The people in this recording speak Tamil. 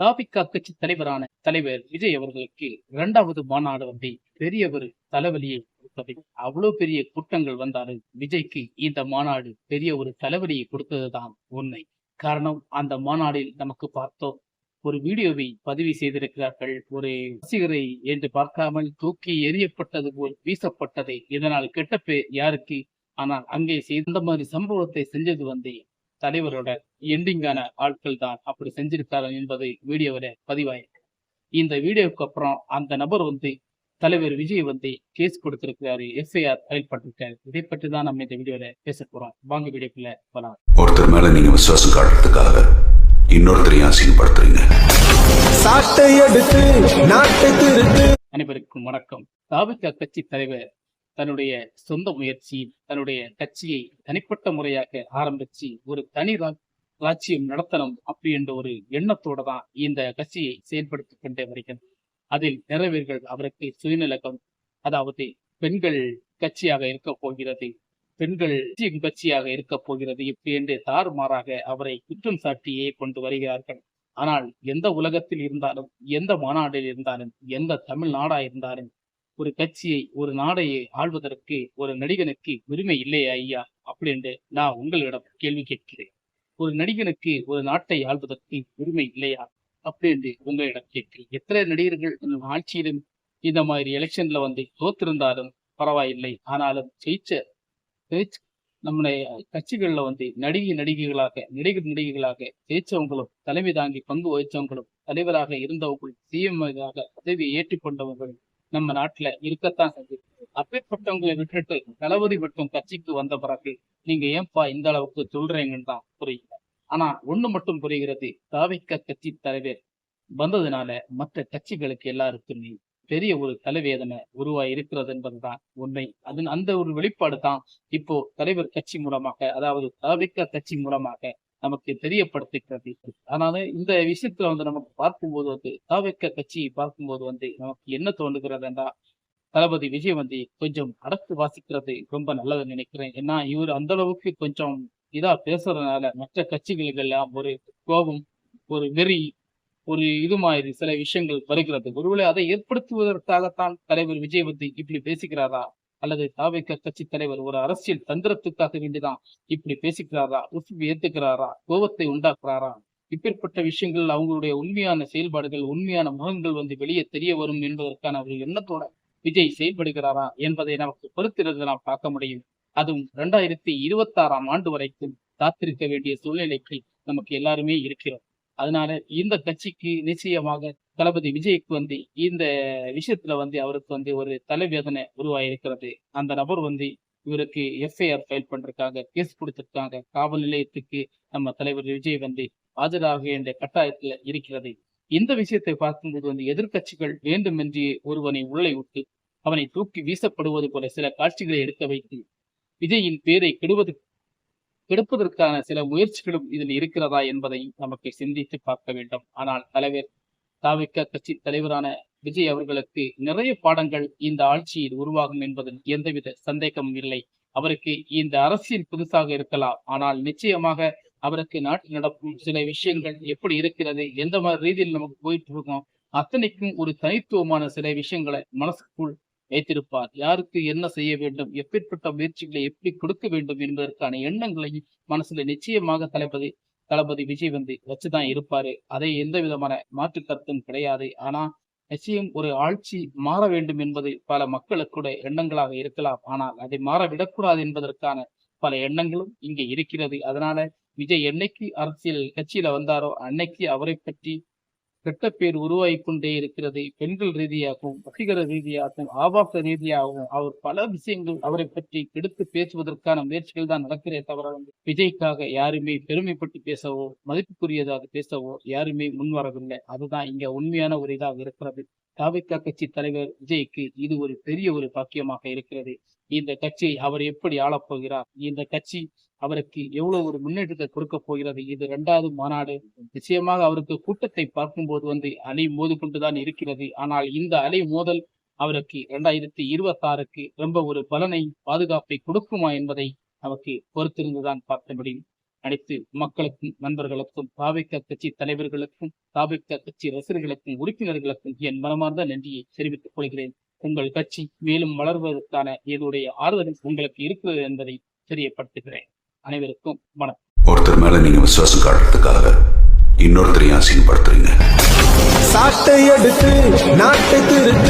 தாபிகா கட்சி தலைவரான தலைவர் விஜய் அவர்களுக்கு இரண்டாவது மாநாடு வந்து பெரிய ஒரு தலைவலியை கொடுத்தது. அவ்வளவு பெரிய கூட்டங்கள் வந்தாலும் விஜய்க்கு இந்த மாநாடு பெரிய ஒரு தலைவலியை கொடுத்ததுதான் உண்மை. காரணம் அந்த மாநாடில் நமக்கு பார்த்தோம் ஒரு வீடியோவை பதிவு செய்திருக்கிறார்கள். ஒரு ரசிகரை என்று பார்க்காமல் தூக்கி எறியப்பட்டது போல் வீசப்பட்டதை இதனால் கெட்ட பேர் யாருக்கு? ஆனால் அங்கே செய்த இந்த மாதிரி சம்பவத்தை செஞ்சது வந்து தலைவரோட எண்டிங்கான ஆட்கள் தான் அப்படி செஞ்சிருக்காரு என்பது வீடியோவில பதிவாயிருக்கு. இந்த வீடியோவுக்கு அப்புறம் அந்த நபர் வந்து தலைவர் விஜய் வந்து கேஸ் கொடுத்திருக்கிறாரு. எஃப்ஐஆர் ஃபைல் பண்ணிருக்காரு இதை பற்றி தான் நம்ம இந்த வீடியோல பேச போறோம். வாங்க வீடியோக்குள்ள போலாம். ஒருத்தர் மேல நீங்க விசுவாசம் காட்டுறதுக்காக இன்னொருத்தரையும் அசிங்கப்படுத்துறீங்க. சாட்டை எடுத்து நாட்டை திருத்து அனைவருக்கும் வணக்கம். தாவிக கட்சி தலைவர் தன்னுடைய சொந்த முயற்சி தன்னுடைய கட்சியை தனிப்பட்ட முறையாக ஆரம்பிச்சு ஒரு தனி ரா- ராஜ்யம் நடத்தணும் அப்படி என்ற ஒரு எண்ணத்தோட தான் இந்த கட்சியை செயல்படுத்தி கொண்டே வருகிறது. அதில் நிறைவேர்கள் அவருக்கு சுயநிலக்கம் அதாவது பெண்கள் கட்சியாக இருக்க போகிறது பெண்கள் கட்சியாக இருக்க போகிறது இப்படி என்று தாறுமாறாக அவரை குற்றம் சாட்டியே கொண்டு வருகிறார்கள். ஆனால் எந்த உலகத்தில் இருந்தாலும் எந்த மாநாட்டில் இருந்தாலும் எந்த தமிழ்நாடா இருந்தாலும் ஒரு கட்சியை ஒரு நாடையை ஆள்வதற்கு ஒரு நடிகனுக்கு உரிமை இல்லையா ஐயா? அப்படின்ட்டு நான் உங்களிடம் கேள்வி கேட்கிறேன். ஒரு நடிகனுக்கு ஒரு நாட்டை ஆள்வதற்கு உரிமை இல்லையா? அப்படின்ட்டு உங்களிடம் கேட்கிறேன். எத்தனை நடிகர்கள் ஆட்சியிலும் இந்த மாதிரி எலெக்ஷன்ல வந்து தோத்திருந்தாலும் பரவாயில்லை. ஆனாலும் ஜெயிச்ச ஜெயிச்ச நம்முடைய கட்சிகள்ல வந்து நடிகை நடிகைகளாக நடிகர் நடிகைகளாக ஜெயிச்சவங்களும் தலைமை தாங்கி பங்கு வகித்தவங்களும் தலைவராக இருந்தவங்களும் சிஎம் பதவியை ஏற்றுக்கொண்டவங்களும் நம்ம நாட்டுல இருக்கத்தான் செஞ்சு அப்பேற்பட்டவங்களை விட்டுட்டு தளபதி மட்டும் கட்சிக்கு வந்த பிறகு நீங்க ஏன்பா இந்த அளவுக்கு சொல்றீங்கன்னு தான் புரியல. ஆனா ஒண்ணு மட்டும் புரிகிறது தாவிக்க கட்சி தலைவர் வந்ததுனால மற்ற கட்சிகளுக்கு எல்லாருக்குமே பெரிய ஒரு தலைவேதனை உருவாய் இருக்கிறது என்பதுதான் உண்மை. அது அந்த ஒரு வெளிப்பாடு தான் இப்போ தலைவர் கட்சி மூலமாக அதாவது தாவிக்க கட்சி மூலமாக நமக்கு தெரியப்படுத்துகிறது அதனால இந்த விஷயத்துல வந்து நமக்கு பார்க்கும்போது வந்து தாவக்க கட்சியை பார்க்கும்போது வந்து நமக்கு என்ன தோன்றுகிறது என்றால் தளபதி விஜய் வந்து கொஞ்சம் அடக்கு வாசிக்கிறது ரொம்ப நல்லது நினைக்கிறேன். ஏன்னா இவர் அந்த அளவுக்கு கொஞ்சம் இதா பேசுறதுனால மற்ற கட்சிகளுக்கு எல்லாம் ஒரு கோபம் ஒரு வெறி ஒரு இது மாதிரி சில விஷயங்கள் வருகிறது. ஒருவேளை அதை ஏற்படுத்துவதற்காகத்தான் தலைவர் விஜய் வந்து இப்படி பேசுகிறாரா? அல்லது தாவைக்க கட்சி தலைவர் ஒரு அரசியல் தந்திரத்துக்காக வேண்டிதான் இப்படி பேசுகிறாரா உசுப்பு ஏத்துக்கிறாரா கோபத்தை உண்டாக்குறாரா? இப்பேற்பட்ட விஷயங்கள் அவங்களுடைய உண்மையான செயல்பாடுகள் உண்மையான முகங்கள் வந்து வெளியே தெரிய வரும் என்பதற்கான ஒரு எண்ணத்தோட விஜய் செயல்படுகிறாரா என்பதை நமக்கு பொறுத்திருந்து நாம் பார்க்க முடியும். அதுவும் இரண்டாயிரத்தி இருபத்தி ஆறாம் ஆண்டு வரைக்கும் காத்திருக்க வேண்டிய சூழ்நிலைக்கு நமக்கு எல்லாருமே இருக்கிறோம். அதனால இந்த கட்சிக்கு நிச்சயமாக தளபதி விஜய்க்கு வந்து இந்த விஷயத்துல வந்து அவருக்கு வந்து ஒரு தலைவேதனை உருவாயிருக்கிறது. அந்த நபர் வந்து இவருக்கு எஃப்ஐஆர் ஃபைல் பண்றதுக்காக கேஸ் கொடுத்திருக்காங்க காவல் நிலையத்துக்கு நம்ம தலைவர் விஜய் வந்து ஆஜராக வேண்டிய கட்டாயத்துல இருக்கிறது. இந்த விஷயத்தை பார்க்கும்போது வந்து எதிர்க்கட்சிகள் வேண்டுமென்றே ஒருவனை உள்ளே விட்டு அவனை தூக்கி வீசப்படுவது போல சில காட்சிகளை எடுக்க வைத்து விஜயின் பேரை கெடுவது கெடுப்பதற்கான சில முயற்சிகளும் இதில் இருக்கிறதா என்பதை நமக்கு சிந்தித்து பார்க்க வேண்டும். ஆனால் தலைவர் தாவிக்க கட்சி தலைவரான விஜய் அவர்களுக்கு நிறைய பாடங்கள் இந்த ஆட்சியில் உருவாகும் என்பதில் எந்தவித சந்தேகமும் இல்லை. அவருக்கு இந்த அரசியல் புதுசாக இருக்கலாம். ஆனால் நிச்சயமாக அவருக்கு நாட்டில் நடக்கும் சில விஷயங்கள் எப்படி இருக்கிறது எந்த மாதிரி ரீதியில் நமக்கு போயிட்டு இருக்கோம் அத்தனைக்கும் ஒரு தனித்துவமான சில விஷயங்களை மனசுக்குள் வைத்திருப்பார் யாருக்கு என்ன செய்ய வேண்டும்? எப்பேற்பட்ட முயற்சிகளை எப்படி கொடுக்க வேண்டும் என்பதற்கான எண்ணங்களை மனசுல நிச்சயமாக தளபதி தளபதி விஜய் வந்து வச்சுதான் இருப்பாரு. அதை எந்த விதமான மாற்று கருத்தும் கிடையாது. ஆனா நிச்சயம் ஒரு ஆட்சி மாற வேண்டும் என்பது பல மக்களுக்கு கூட எண்ணங்களாக இருக்கலாம். ஆனால் அதை மாற விடக்கூடாது என்பதற்கான பல எண்ணங்களும் இங்கே இருக்கிறது. அதனால விஜய் என்னைக்கு அரசியல் கட்சியில வந்தாரோ அன்னைக்கு அவரை பற்றி கெட்ட பேர் உருவாகி கொண்டே இருக்கிறது பெண்கள் ரீதியாகவும் வசீகர ரீதியாகவும் ஆபாச ரீதியாகவும் அவர் பல விஷயங்கள் அவரை பற்றி கெடுத்து பேசுவதற்கான முயற்சிகள் தான் நடக்கிறே தவிர வந்து விஜய்க்காக யாருமே பெருமைப்பட்டு பேசவோ மதிப்புக்குரியதாக பேசவோ யாருமே முன்வரவில்லை. அதுதான் இங்க உண்மையான ஒரு இதாக இருக்கிறது. தாவிக்கா கட்சி தலைவர் விஜய்க்கு இது ஒரு பெரிய ஒரு பாக்கியமாக இருக்கிறது. இந்த கட்சியை அவர் எப்படி ஆளப் போகிறார்? இந்த கட்சி அவருக்கு எவ்வளவு ஒரு முன்னேற்றத்தை கொடுக்க போகிறது? இது இரண்டாவது மாநாடு. நிச்சயமாக அவருக்கு கூட்டத்தை பார்க்கும்போது வந்து அலை மோதிக்கொண்டுதான் இருக்கிறது. ஆனால் இந்த அலை மோதல் அவருக்கு இரண்டாயிரத்தி இருபத்தி ஆறுக்கு ரொம்ப ஒரு பலனை பாதுகாப்பை கொடுக்குமா என்பதை நமக்கு பொறுத்திருந்துதான் பார்க்க முடியும். அனைத்து மக்களுக்கும் நண்பர்களுக்கும் தாவிக்க கட்சி தலைவர்களுக்கும் தாவிக்க கட்சி ரசிகர்களுக்கும் உறுப்பினர்களுக்கும் என் மனமார்ந்த நன்றியை தெரிவித்துக் கொள்கிறேன். உங்கள் கட்சி மேலும் வளர்வதற்கான என்னுடைய ஆறுதலும் உங்களுக்கு இருக்கிறது என்பதை தெரியப்படுத்துகிறேன். அனைவருக்கும் வணக்கம். ஒருத்தர் மேல நீங்க விசுவாசம் காட்டுறதுக்காக இன்னொருத்தரையும் அசிங்கப்படுத்துறீங்க. சாட்டை எடுத்து நாட்டை திருத்து.